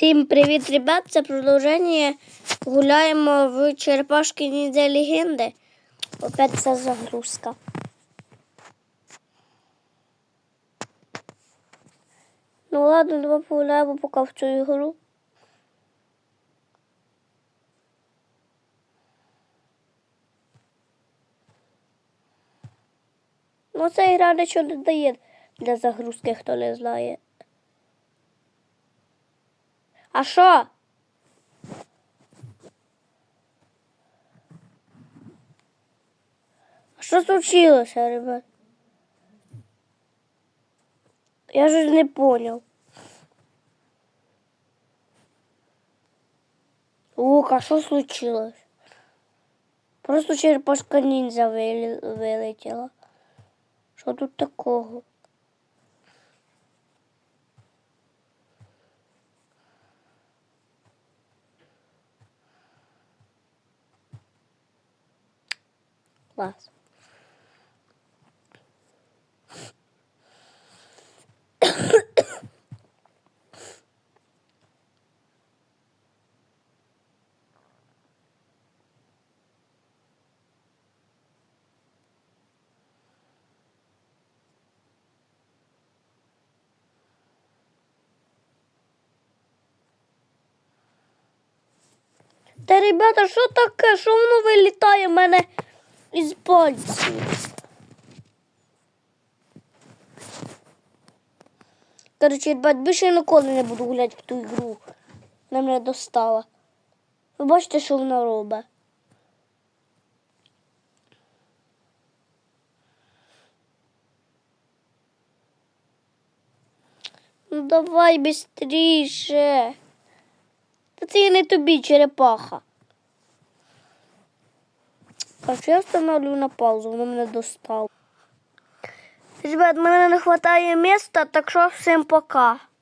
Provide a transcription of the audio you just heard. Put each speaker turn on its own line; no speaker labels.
Всім привіт, ребят! Це продовження. Гуляємо в Черепашки Ніндзя Легенди. Опять ця загрузка. Ну ладно, давай погуляємо поки в цю ігру. Ну, ця гра нічого не дає для загрузки, хто не знає. А що? Що случилося, ребят? Я ж не понял. Лука, що случилось? Просто черепашка ніндзя вилетіла. Що тут такого? Клас. Та ребята, що таке? Що воно вилітає в мене із пальців? Короче, ребят, більше я ніколи не буду гуляти в ту ігру. Вона мене достала. Ви бачите, що вона робить? Ну давай бістріше. Та це я не тобі, черепаха. Короче, я встановлю на паузу, воно мене достало. Ребят, мене не вистачає міста, так що всім пока.